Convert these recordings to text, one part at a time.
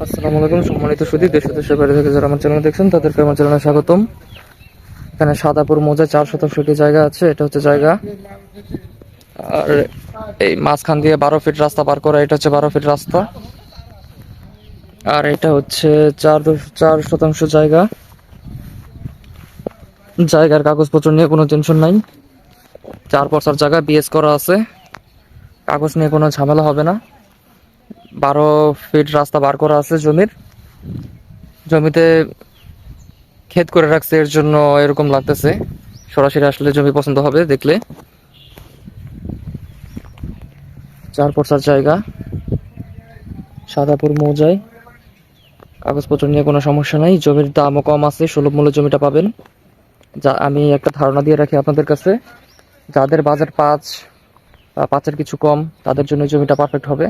আসসালামু আলাইকুম। সম্মানিত সুদী দেশ ও দেশের বাইরে থেকে যারা আমার চ্যানেল দেখছেন, তাদেরকে আমার চ্যানেলে স্বাগতম। এখানে সাদাপুর মৌজা চার শতাংশ একটি জায়গা আছে, এটা হচ্ছে জায়গা। আর এই মাঝখান দিয়ে বারো ফিট রাস্তা পার করা, এটা হচ্ছে বারো ফিট রাস্তা। আর এটা হচ্ছে চার দশ- চার শতাংশ জায়গা। জায়গার কাগজপত্র নিয়ে কোনো টেনশন নাই। চার পরসার জায়গা বিএস করা আছে। কাগজ নিয়ে কোনো ঝামেলা হবে না। বারো ফিট রাস্তা বার করা আছে জমির। জমিতে ক্ষেত করে রাখছে, এর জন্য এরকম লাগতেছে। সরাসরি আসলে জমি পছন্দ হবে দেখলে। চার পরসার জায়গা। সাদাপুর মৌজায়। কাগজপত্র নিয়ে কোনো সমস্যা নাই। জমির দামও কম আছে, সুলভ মূল্যে জমিটা পাবেন। যা আমি একটা ধারণা দিয়ে রাখি আপনাদের কাছে। যাদের বাজার পাঁচ বা পাঁচের কিছু কম, তাদের জন্য জমিটা পারফেক্ট হবে।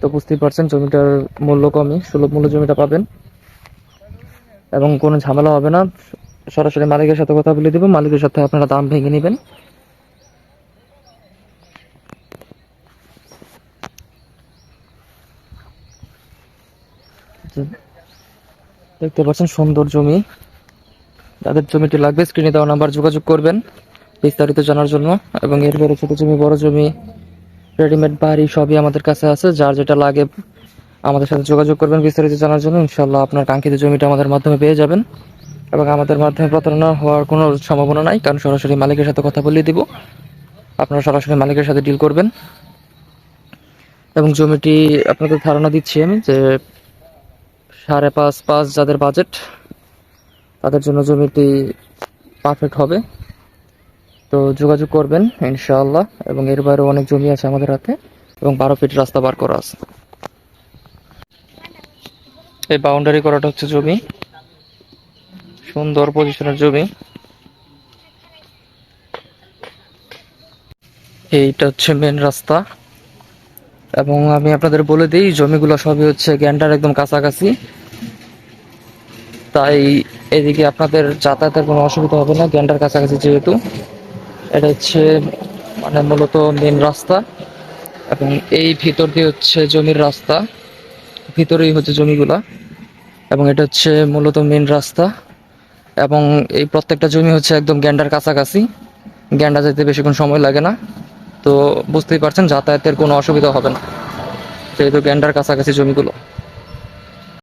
তো বুঝতেই পারছেন, জমিটার মূল্য কমই সুলভ মূল্য জমিটা পাবেন। এবং কোনো ঝামেলা হবে না, সরাসরি মালিকের সাথে কথা বলে দেবো, মালিকের সাথে আপনারা দাম ভেঙে নেবেন। দেখতে পাচ্ছেন সুন্দর জমি। যাদের জমিটি লাগবে স্ক্রিনে দেওয়া নাম্বার যোগাযোগ করবেন, বিস্তারিত জানার জন্য। এবং এরপরে ছোট জমি, বড় জমি রেডিমেড বাড়ি সবই আমাদের কাছে আছে। যার যেটা লাগে আমাদের সাথে যোগাযোগ করবেন বিস্তারিত জানার জন্য। ইনশাল্লাহ আপনার কাঙ্ক্ষিত জমিটা আমাদের মাধ্যমে পেয়ে যাবেন। এবং আমাদের মাধ্যমে প্রতারণা হওয়ার কোনো সম্ভাবনা নাই, কারণ সরাসরি মালিকের সাথে কথা বলিয়ে দিব। আপনারা সরাসরি মালিকের সাথে ডিল করবেন। এবং জমিটি আপনাদের ধারণা দিচ্ছি আমি যে সাড়ে পাঁচ পাঁচ যাদের বাজেট তাদের জন্য জমিটি পারফেক্ট হবে। তো যোগাযোগ করবেন, ইনশাআল্লাহ, এবং এর বাইরেও অনেক জমি আছে আমাদের হাতে, এবং বারো ফিট রাস্তা বার করা আছে। এই বাউন্ডারি করাটা হচ্ছে জমি। সুন্দর পজিশনের জমি। এইটা হচ্ছে মেন রাস্তা। এবং আমি আপনাদের বলে দিই, জমিগুলো সবই হচ্ছে গ্যান্ডার একদম কাছাকাছি। তাই এদিকে আপনাদের যাতায়াতের কোনো অসুবিধা হবে না, গ্যান্ডার কাছাকাছি যেহেতু। এটা হচ্ছে মানে মূলত মেন রাস্তা। এবং এই ভিতর দিয়ে হচ্ছে জমির রাস্তা। ভিতরেই হচ্ছে জমিগুলা। এবং এটা হচ্ছে মূলত মেন রাস্তা। এবং এই প্রত্যেকটা জমি হচ্ছে একদম গ্যান্ডার কাছাকাছি। গ্যান্ডা যেতে বেশিক্ষণ সময় লাগে না। তো বুঝতেই পারছেন, যাতায়াতের কোনো অসুবিধা হবে না। যেহেতু গ্যান্ডার কাছাকাছি জমিগুলো।